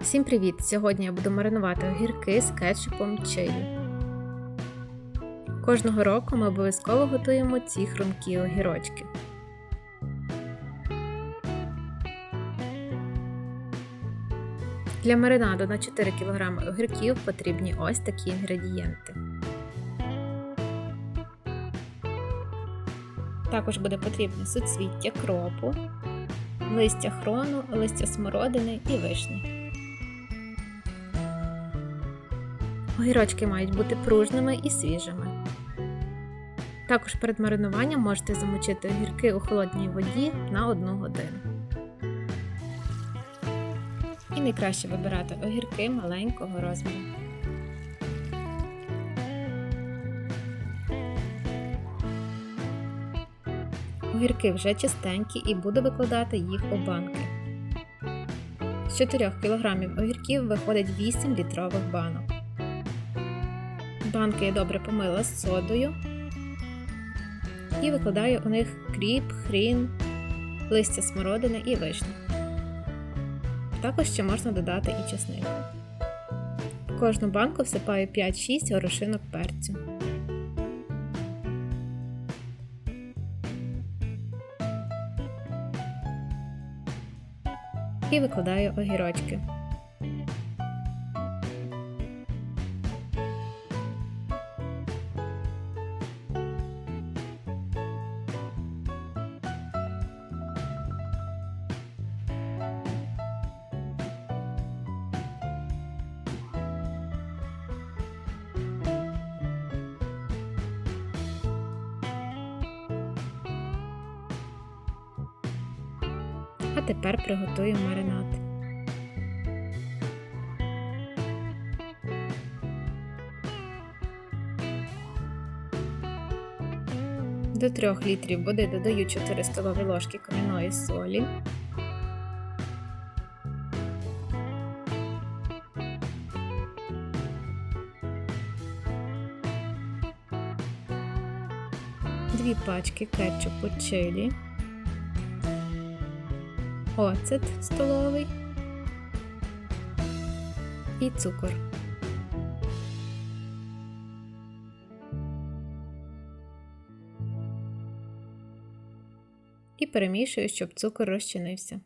Всім привіт! Сьогодні я буду маринувати огірки з кетчупом чилі. Кожного року ми обов'язково готуємо ці хрумкі огірочки. Для маринаду на 4 кг огірків потрібні ось такі інгредієнти. Також буде потрібне суцвіття кропу, листя хрону, листя смородини і вишні. Огірочки мають бути пружними і свіжими. Також перед маринуванням можете замочити огірки у холодній воді на 1 годину. І найкраще вибирати огірки маленького розміру. Огірки вже чистенькі і буду викладати їх у банки. З 4 кг огірків виходить 8 літрових банок. Банки я добре помила з содою і викладаю у них кріп, хрін, листя смородини і вишні. Також ще можна додати і чесник. В кожну банку всипаю 5-6 горошинок перцю. І викладаю огірочки. А тепер приготую маринад. До 3 літрів води додаю 4 столові ложки кам'яної солі. Дві пачки кетчупу чилі оцет столовий і цукор. І перемішую, щоб цукор розчинився.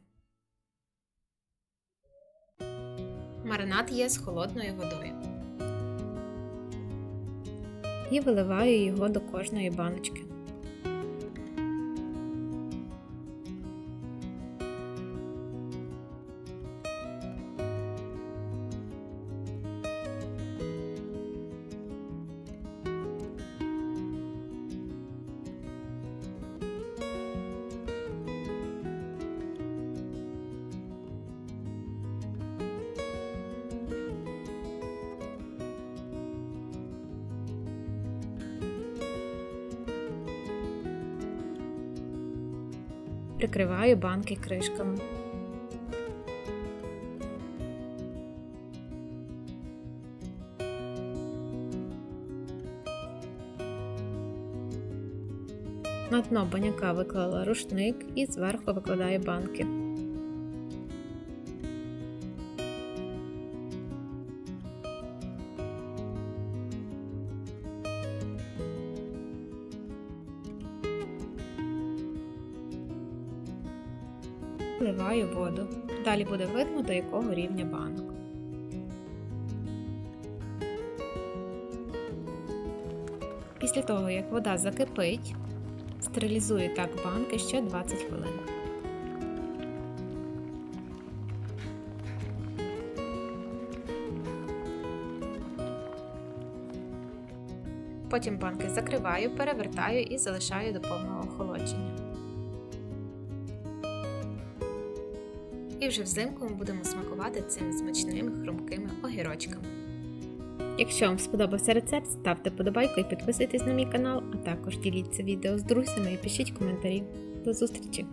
Маринад є з холодною водою. І виливаю його до кожної баночки. Прикриваю банки кришками. На дно баняка виклала рушник і зверху викладаю банки. Вливаю воду. Далі буде видно, до якого рівня банок. Після того, як вода закипить, стерилізую так банки ще 20 хвилин. Потім банки закриваю, перевертаю і залишаю до повного охолодження. І вже взимку ми будемо смакувати цими смачними хрумкими огірочками. Якщо вам сподобався рецепт, ставте подобайку і підписуйтесь на мій канал, а також діліться відео з друзями і пишіть коментарі. До зустрічі!